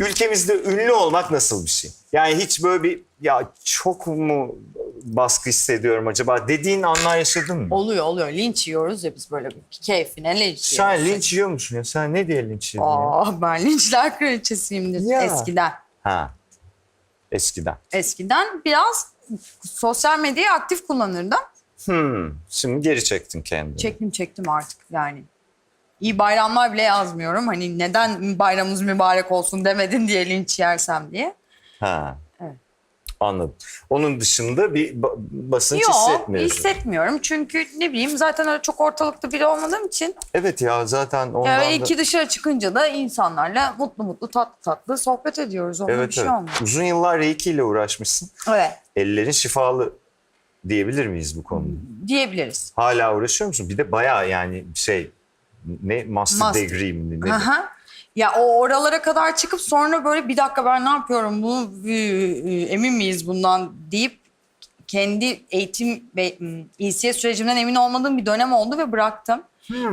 ülkemizde ünlü olmak nasıl bir şey? Yani hiç böyle bir ya çok mu baskı hissediyorum acaba dediğin anlar yaşadın mı? Oluyor oluyor. Linç yiyoruz ya biz böyle keyfine linç Sen yiyoruz. linç yiyor musun ya? Sen ne diye linç yiyorsun ya? Aa, ben linçler kraliçesiyimdir Ya. eskiden. Ha. Eskiden. Eskiden biraz sosyal medyayı aktif kullanırdım. Hmm. Şimdi geri çektin kendini. Çektim çektim artık yani. İyi bayramlar bile yazmıyorum. Hani neden bayramımız mübarek olsun demedin diye linç yersem diye. Ha. Evet. Anladım. Onun dışında bir ba- basınç Yok hissetmiyorsun. hissetmiyorum. Çünkü ne bileyim zaten öyle çok ortalıkta biri olmadığım için. Evet ya zaten ondan Yani da... iki dışarı çıkınca da insanlarla mutlu mutlu tatlı tatlı sohbet ediyoruz. Onda Evet, bir şey evet. olmuyor. Uzun yıllar Reiki ile uğraşmışsın. Evet Ellerin şifalı diyebilir miyiz bu konuda? diyebiliriz. Hala uğraşıyor musun? Bir de bayağı yani şey ne master, Master. degree mi? Ne? Aha. Ya o oralara kadar çıkıp sonra böyle bir dakika ben ne yapıyorum bunu e, e, emin miyiz bundan deyip kendi eğitim ve m, ECS sürecimden emin olmadığım bir dönem oldu ve bıraktım.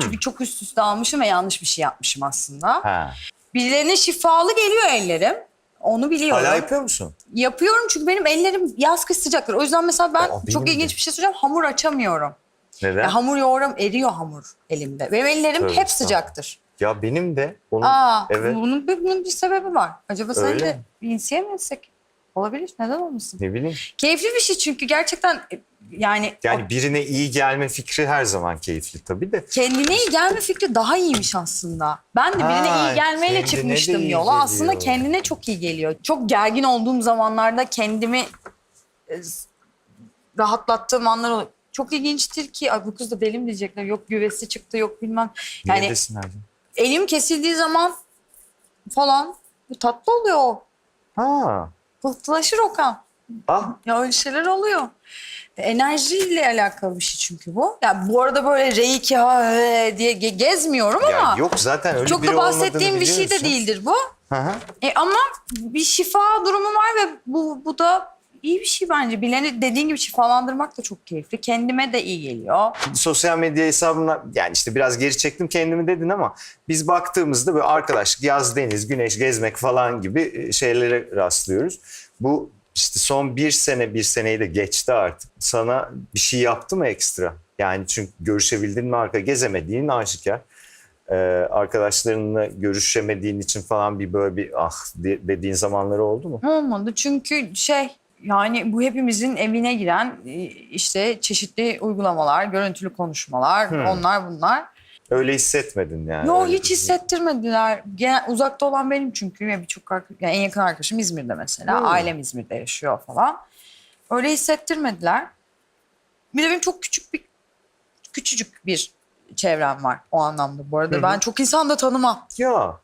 Çünkü çok üst üste almışım ve yanlış bir şey yapmışım aslında. Ha. Birilerine şifalı geliyor ellerim. Onu biliyorum. Hala yapıyor musun? Yapıyorum çünkü benim ellerim yaz kış sıcaktır. O yüzden mesela ben Aa, çok de. ilginç bir şey söyleyeceğim. Hamur açamıyorum. Neden? Ya hamur yoğuram eriyor hamur elimde. Benim ellerim Tövbe hep sıcaktır. Ya benim de onun Aa, evet bunun, bir, bunun bir sebebi var. Acaba sen Öyle de mi? bir insiye mi etsek? Olabilir. Neden olmasın? ne bileyim. Keyifli bir şey çünkü gerçekten e, yani, Yani birine iyi gelme fikri her zaman keyifli tabii de. kendine iyi gelme fikri daha iyiymiş aslında. Ben de birine Ha, iyi gelmeyle de çıkmıştım iyi yola. Aslında kendine çok iyi geliyor. Çok gergin olduğum zamanlarda kendimi e, rahatlattığım anlar oluyor. Çok ilginçtir ki ay bu kız da deli mi diyecekler. Yok güvesi çıktı yok bilmem. Yani desinler? elim kesildiği zaman falan tatlı oluyor o. Ha. Pıhtılaşır Okan. Ah. Ya öyle şeyler oluyor. Enerjiyle alakalı bir şey çünkü bu. Ya bu arada böyle reiki ha he diye ge- gezmiyorum Ya ama yok zaten öyle çok biri da bahsettiğim bir şey de değildir bu. Hı hı. E ama bir şifa durumu var ve bu bu da iyi bir şey bence. Bileni dediğin gibi şifalandırmak da çok keyifli. Kendime de iyi geliyor. sosyal medya hesabına yani işte biraz geri çektim kendimi dedin ama biz baktığımızda böyle arkadaşlık, yaz, deniz, güneş, gezmek falan gibi şeylere rastlıyoruz. Bu işte son bir sene, bir seneyi de geçti artık. Sana bir şey yaptı mı ekstra? Yani çünkü görüşebildin mi arka gezemediğin aşikar. Ee, arkadaşlarınla görüşemediğin için falan bir böyle bir ah de- dediğin zamanları oldu mu? Olmadı çünkü şey yani bu hepimizin evine giren e, işte çeşitli uygulamalar, görüntülü konuşmalar, Hmm. onlar bunlar. Öyle hissetmedin yani. Yo öyle hiç hissettirmediler. Genel, uzakta olan benim çünkü ve birçok yani en yakın arkadaşım İzmir'de mesela. Hmm. Ailem İzmir'de yaşıyor falan. Öyle hissettirmediler. Bir de benim çok küçük bir küçücük bir çevrem var o anlamda bu arada. Hı hı. Ben çok insan da tanımam. Ya.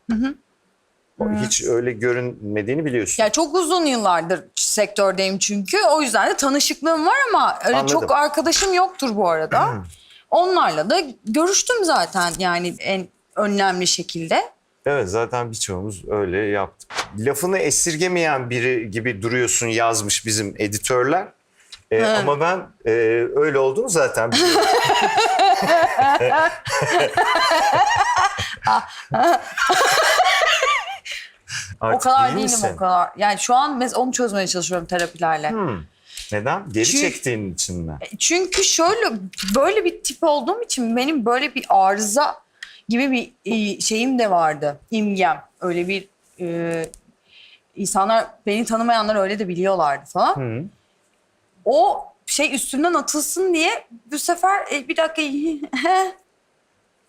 Hı. Hiç öyle görünmediğini biliyorsun. Ya çok uzun yıllardır sektördeyim çünkü. O yüzden de tanışıklığım var ama öyle Anladım. çok arkadaşım yoktur bu arada. Onlarla da görüştüm zaten yani en önemli şekilde. Evet zaten birçoğumuz öyle yaptık. Lafını esirgemeyen biri gibi duruyorsun yazmış bizim editörler. Ee, ama ben e, öyle olduğunu zaten biliyorum. O Artık kadar değil değilim misin? o kadar. Yani şu an mes- onu çözmeye çalışıyorum terapilerle. Hmm. Neden? Geri Çünkü- çektiğin için mi? Çünkü şöyle böyle bir tip olduğum için benim böyle bir arıza gibi bir e, şeyim de vardı. İmgem. Öyle bir e, insanlar beni tanımayanlar öyle de biliyorlardı falan. Hı. O şey üstümden atılsın diye bu sefer e, bir dakika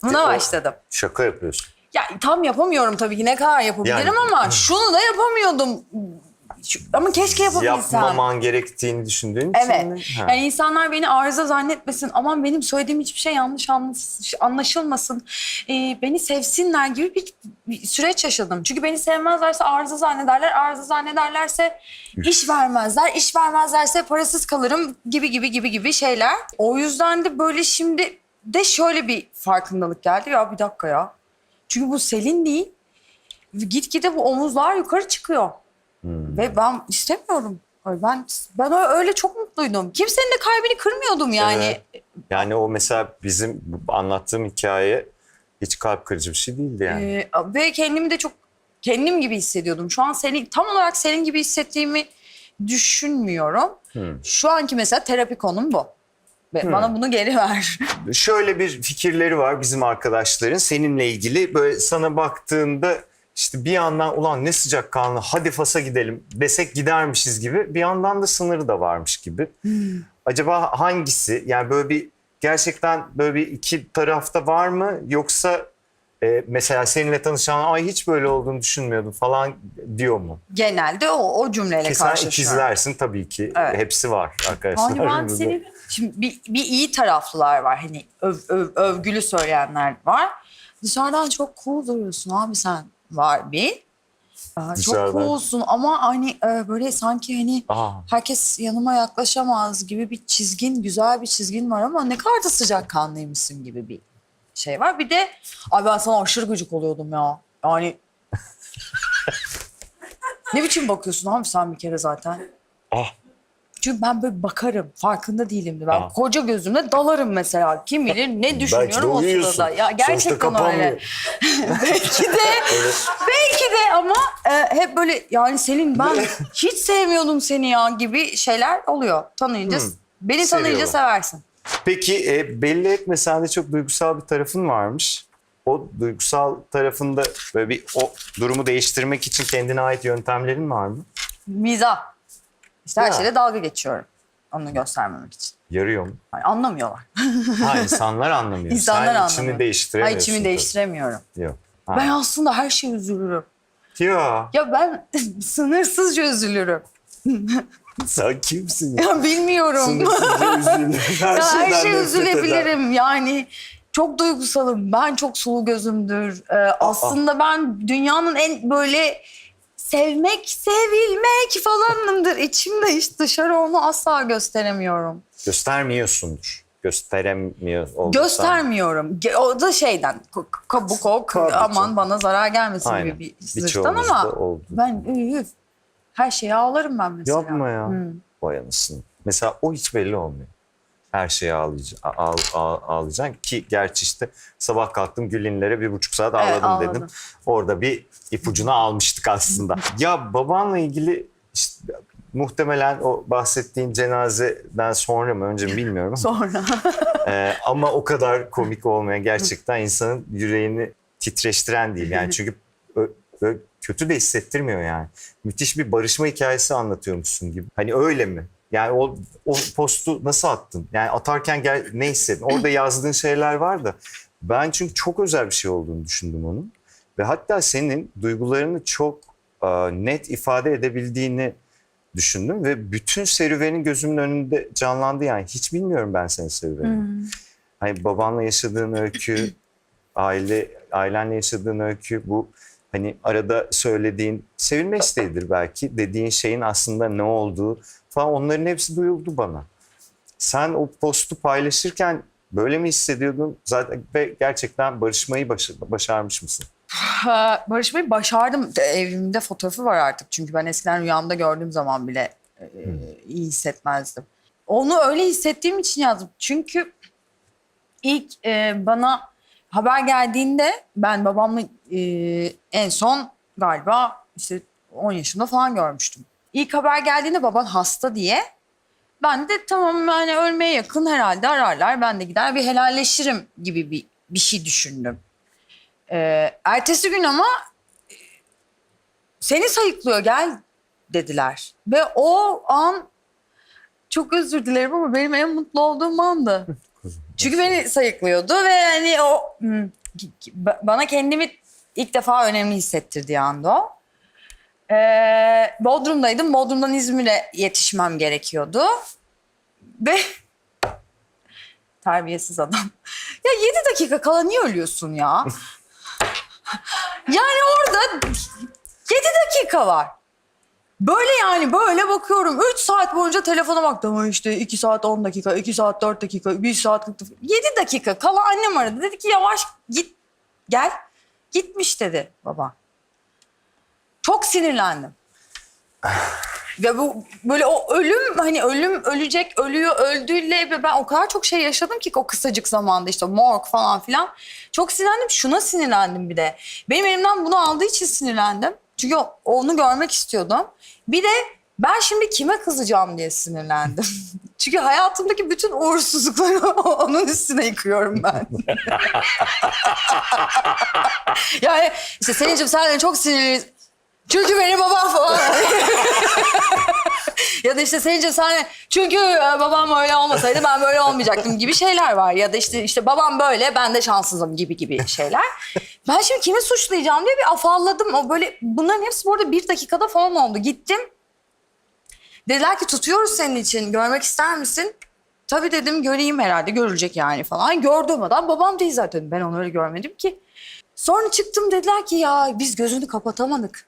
buna O- başladım. Şaka yapıyorsun. Ya tam yapamıyorum tabii ki ne kadar yapabilirim Yani- ama şunu da yapamıyordum. Şu- ama keşke yapabilsem. Yapmaman gerektiğini düşündüğün için Evet. mi? Ha. Yani insanlar beni arıza zannetmesin. Aman benim söylediğim hiçbir şey yanlış anlas- anlaşılmasın. Ee, beni sevsinler gibi bir, bir süreç yaşadım. Çünkü beni sevmezlerse arıza zannederler. Arıza zannederlerse iş vermezler. İş vermezlerse parasız kalırım gibi gibi gibi gibi şeyler. O yüzden de böyle şimdi de şöyle bir farkındalık geldi. Ya bir dakika ya. Çünkü bu Selin değil. Gitgide bu omuzlar yukarı çıkıyor. Hmm. Ve ben istemiyorum. Ben ben öyle çok mutluydum. Kimsenin de kalbini kırmıyordum yani. Evet. Yani o mesela bizim anlattığım hikaye hiç kalp kırıcı bir şey değildi yani. Ee, ve kendimi de çok kendim gibi hissediyordum. Şu an senin tam olarak senin gibi hissettiğimi düşünmüyorum. Şu anki mesela terapi konum bu. Ve bana bunu geri ver. Şöyle bir fikirleri var bizim arkadaşların seninle ilgili. Böyle sana baktığında işte bir yandan ulan ne sıcak kanlı hadi Fas'a gidelim desek gidermişiz gibi. Bir yandan da sınırı da varmış gibi. Acaba hangisi? Yani böyle bir gerçekten böyle bir iki tarafta var mı? Yoksa e, mesela seninle tanışan ay hiç böyle olduğunu düşünmüyordum falan diyor mu? Genelde o, o cümleyle Ki sen karşılaşıyorum. ikizlersin tabii ki. Evet. Hepsi var arkadaşlar. Hani ben aramızda. seni şimdi bir, bir iyi taraflılar var hani öv, öv- övgülü söyleyenler var. Dışarıdan çok cool duruyorsun abi sen var bir. Aa, Çok Dışarıdan. coolsun ama hani e, böyle sanki hani Aa. herkes yanıma yaklaşamaz gibi bir çizgin, güzel bir çizgin var ama ne kadar da sıcakkanlıymışsın gibi bir şey var. Bir de ay ben sana aşırı gıcık oluyordum ya. Yani ne biçim bakıyorsun abi sen bir kere zaten. Ah. Çünkü ben böyle bakarım. Farkında değilimdi. Ben Aa. koca gözümle dalarım mesela. Kim bilir ne düşünüyorum o uyuyorsun. sırada. Ya gerçekten öyle. belki de belki de ama e, hep böyle yani Selin ben hiç sevmiyordum seni ya gibi şeyler oluyor. Tanıyınca beni tanıyınca Hmm. Seviyorlar. seversin. Peki e, belli etmesen de çok duygusal bir tarafın varmış. O duygusal tarafında böyle bir o durumu değiştirmek için kendine ait yöntemlerin var mı? Mizah. İşte her Ya. şeyle dalga geçiyorum. Onu göstermemek için. Yarıyor mu? Yani anlamıyorlar. Ha insanlar anlamıyor. İnsanlar Sen anlamıyor. içini değiştiremiyorsun. Hayır içimi tabii. değiştiremiyorum. Yok. Ha. Ben aslında her şeye üzülürüm. Ya Ya ben sınırsızca üzülürüm. sen kimsin? ya? Ya bilmiyorum. Her, Ya her şey üzülebilirim yani. Çok duygusalım. Ben çok sulu gözümdür. Ee, aslında ben dünyanın en böyle sevmek, sevilmek falanımdır. İçimde hiç dışarı onu asla gösteremiyorum. Göstermiyorsundur. Gösteremiyor. Göstermiyorum. O da şeyden kabuk ok aman bana zarar gelmesin Aynen. gibi bir zırhtan ama oldu. ben üf, her şeye ağlarım ben mesela. Yapma ya. Hı. Vay anasını. Mesela o hiç belli olmuyor. Her şeye ağlayacaksın, ağ, ağ- ağlayacaksın ki gerçi işte sabah kalktım Gülinlere bir buçuk saat Evet, ağladım ağladım. dedim. Orada bir ipucunu almıştık aslında. ya babanla ilgili işte, muhtemelen o bahsettiğin cenazeden sonra mı önce mi bilmiyorum ama, Sonra. Ee, ama o kadar komik olmayan gerçekten insanın yüreğini titreştiren değil. Yani çünkü ö- ö- kötü de hissettirmiyor yani. Müthiş bir barışma hikayesi anlatıyormuşsun gibi. Hani öyle mi? Yani o, o postu nasıl attın? Yani atarken gel, ne hissettin? Orada yazdığın şeyler var da. Ben çünkü çok özel bir şey olduğunu düşündüm onun. Ve hatta senin duygularını çok e, net ifade edebildiğini düşündüm. Ve bütün serüvenin gözümün önünde canlandı yani. Hiç bilmiyorum ben senin serüvenini. Hani babanla yaşadığın öykü, aile ailenle yaşadığın öykü bu hani arada söylediğin sevilme isteğidir belki dediğin şeyin aslında ne olduğu falan onların hepsi duyuldu bana. Sen o postu paylaşırken böyle mi hissediyordun? Zaten ve gerçekten barışmayı başa- başarmış mısın? Barışmayı başardım. De- Evimde fotoğrafı var artık. Çünkü ben eskiden rüyamda gördüğüm zaman bile e, iyi hissetmezdim. Onu öyle hissettiğim için yazdım. Çünkü ilk e, bana haber geldiğinde ben babamı e, en son galiba işte 10 yaşında falan görmüştüm. İlk haber geldiğinde baban hasta diye ben de tamam yani ölmeye yakın herhalde ararlar. Ben de gider bir helalleşirim gibi bir, bir şey düşündüm. Ee, ertesi gün ama e, seni sayıklıyor gel dediler. Ve o an çok özür dilerim ama benim en mutlu olduğum andı. Çünkü beni sayıklıyordu ve hani o hmm, ba- bana kendimi ilk defa önemli hissettirdiği anda o. Ee, Bodrum'daydım. Bodrum'dan İzmir'e yetişmem gerekiyordu. Ve terbiyesiz adam. Ya 7 dakika kala niye ölüyorsun ya? Yani orada 7 dakika var. Böyle yani böyle bakıyorum. 3 saat boyunca telefona baktım. İşte 2 saat 10 dakika, 2 saat 4 dakika, 1 saat 40 dakika. 7 dakika kala annem aradı. Dedi ki yavaş git gel. Gitmiş dedi baba. Çok sinirlendim. Ve bu böyle o ölüm hani ölüm ölecek ölüyor öldüğüyle ve ben o kadar çok şey yaşadım ki o kısacık zamanda işte morg falan filan. Çok sinirlendim şuna sinirlendim bir de. Benim elimden bunu aldığı için sinirlendim. Çünkü onu görmek istiyordum. Bir de ben şimdi kime kızacağım diye sinirlendim. Çünkü hayatımdaki bütün uğursuzlukları onun üstüne yıkıyorum ben. yani işte Selin'cim sen de çok sinirliyiz. Çünkü benim babam falan. ya da işte Selin'cim sen de çünkü e, babam öyle olmasaydı ben böyle olmayacaktım gibi şeyler var. Ya da işte işte babam böyle ben de şanssızım gibi gibi şeyler. Ben şimdi kimi suçlayacağım diye bir afalladım. O böyle bunların hepsi bu arada bir dakikada falan oldu. Gittim. Dediler ki tutuyoruz senin için. Görmek ister misin? Tabii dedim göreyim herhalde görülecek yani falan. Gördüm adam babam değil zaten. Ben onu öyle görmedim ki. Sonra çıktım dediler ki ya biz gözünü kapatamadık.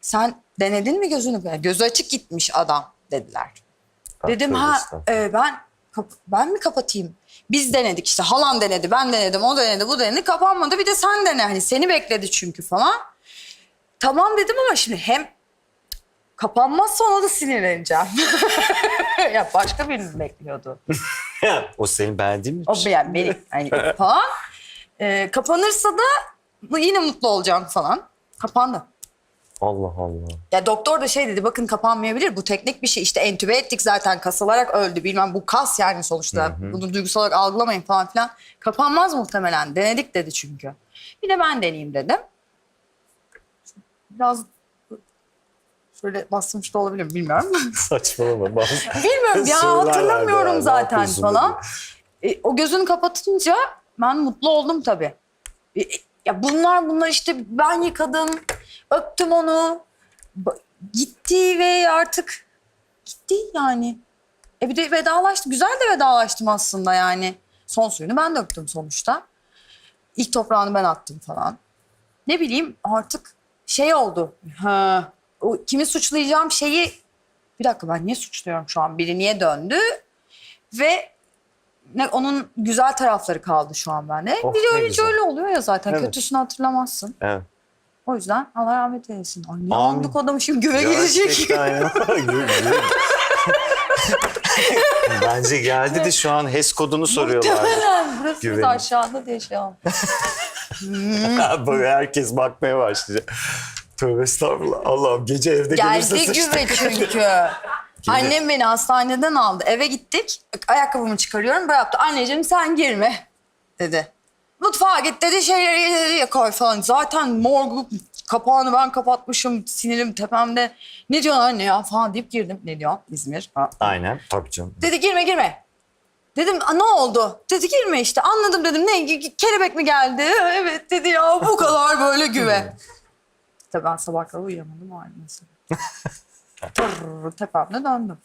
Sen denedin mi gözünü? Gözü açık gitmiş adam dediler. Dedim ha e, ben ben mi kapatayım? Biz denedik işte halan denedi, ben denedim, o denedi, bu denedi. Kapanmadı bir de sen dene. Hani seni bekledi çünkü falan. Tamam dedim ama şimdi hem kapanmazsa ona da sinirleneceğim. ya başka birini bekliyordu. o senin beğendiğin mi? O yani beni hani falan. Ee, kapanırsa da yine mutlu olacağım falan. Kapandı. Allah Allah. Ya doktor da şey dedi bakın kapanmayabilir bu teknik bir şey işte entübe ettik zaten kasılarak öldü bilmem bu kas yani sonuçta bunu duygusal olarak algılamayın falan filan. Kapanmaz muhtemelen denedik dedi çünkü. Bir de ben deneyeyim dedim. Biraz şöyle bastırmış da olabilirim bilmiyorum. Saçmalama. Bazı- bilmiyorum ya hatırlamıyorum ya, zaten falan. E, o gözünü kapatınca ben mutlu oldum tabii. E, ya bunlar bunlar işte ben yıkadım, öptüm onu. Gitti ve artık gitti yani. E bir de vedalaştım. Güzel de vedalaştım aslında yani. Son suyunu ben döktüm sonuçta. İlk toprağını ben attım falan. Ne bileyim artık şey oldu. Ha, o kimi suçlayacağım şeyi bir dakika ben niye suçluyorum şu an? Biri niye döndü? Ve ne, onun güzel tarafları kaldı şu an bende. Oh, bir de ne öyle öyle oluyor ya zaten. Evet. Kötüsünü hatırlamazsın. Evet. O yüzden Allah rahmet eylesin. Ay ne Amin. andık adamı şimdi güve gelecek. Gerçekten ya. Gül, gül. Bence geldi de şu an HES kodunu soruyorlar. Muhtemelen burası Güvenin. aşağıda diye şey oldu. Böyle herkes bakmaya başlayacak. Tövbe estağfurullah. Allah'ım gece evde gelirse Geldi sıçtık. güve çünkü. Annem beni hastaneden aldı. Eve gittik. Ayakkabımı çıkarıyorum. Böyle yaptı. Anneciğim sen girme dedi. Mutfağa git dedi şeyleri ileriye koy falan. Zaten morgu kapağını ben kapatmışım. Sinirim tepemde. Ne diyorsun anne ya falan deyip girdim. Ne diyor İzmir? Ha. Aynen tabii canım. Dedi girme girme. Dedim "Aa, ne oldu? Dedi girme işte. Anladım dedim. Ne kelebek mi geldi? Evet dedi ya bu kadar böyle güve. Tabii ben sabahları uyuyamadım halde mesela. Tırr, tepemde döndüm.